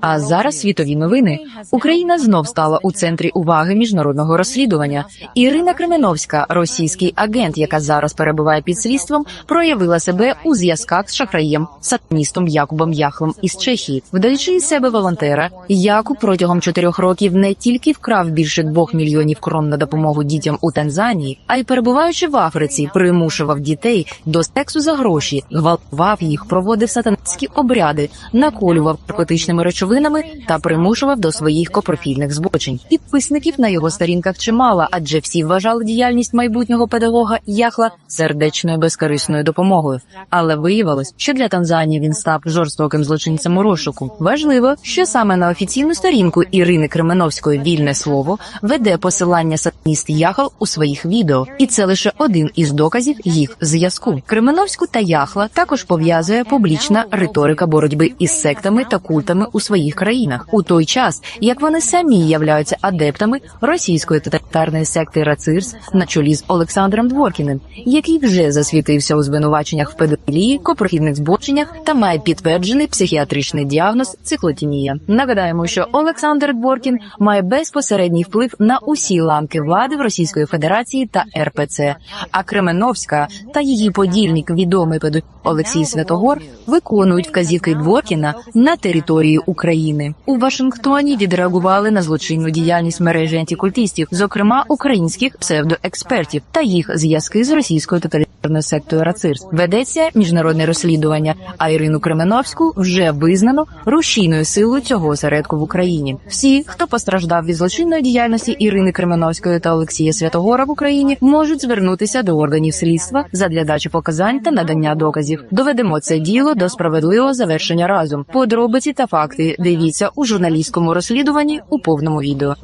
А зараз світові новини. Україна знов стала у центрі уваги міжнародного розслідування. Ірина Кременовська, російський агент, яка зараз перебуває під слідством, проявила себе у зв'язках з шахраєм сатаністом Якубом Яхлом із Чехії, вдаючи із себе волонтера. Якуб протягом чотирьох років не тільки вкрав більше двох мільйонів крон на допомогу дітям у Танзанії, а й перебуваючи в Африці, примушував дітей до сексу за гроші, гвалтував їх, проводив сатанські обряди, наколював наркотичними речовинами та примушував до своїх копрофільних збочень. Підписників на його сторінках чимало, адже всі вважали діяльність майбутнього педагога Яхла сердечною безкорисною допомогою. Але виявилось, що для Танзанії він став жорстоким злочинцем у розшуку. Важливо, що саме на офіційну сторінку Ірини Кременовської вільне слово веде посилання сатаніст Яхал у своїх відео, і це лише один із доказів їх зв'язку. Кременовську та Яхла також пов'язує публічна риторика боротьби із сектами та культами у своїх країнах, у той час як вони самі являються адептами російської тоталітарної секти Рацирс на чолі з Олександром Дворкіним, який вже засвітився у звинуваченнях в педофілії, копрохідних збоченнях та має підтверджений психіатричний діагноз циклотінія. Нагадаємо, що Олександр Дворкін має безпосередній вплив на усі ламки влади в Російської Федерації та РПЦ. А Кременовська та її подільник, відомий педофіл Олексій Святогор, виконують вказівки Дворкіна на території України. У Вашингтоні відреагували на злочинну діяльність мережі антикультистів, зокрема українських псевдоекспертів та їх зв'язки з російською тоталітарною сектою Рацирс. Ведеться міжнародне розслідування. А Ірину Кременовську вже визнано рушійною силою цього осередку в Україні. Всі, хто постраждав від злочинної діяльності Ірини Кременовської та Олексія Святогора в Україні, можуть звернутися до органів слідства задля дачі показань та надання доказів. Доведемо це діло до справедливого завершення разом. Подробиці та факти дивіться у журналістському розслідуванні у повному відео.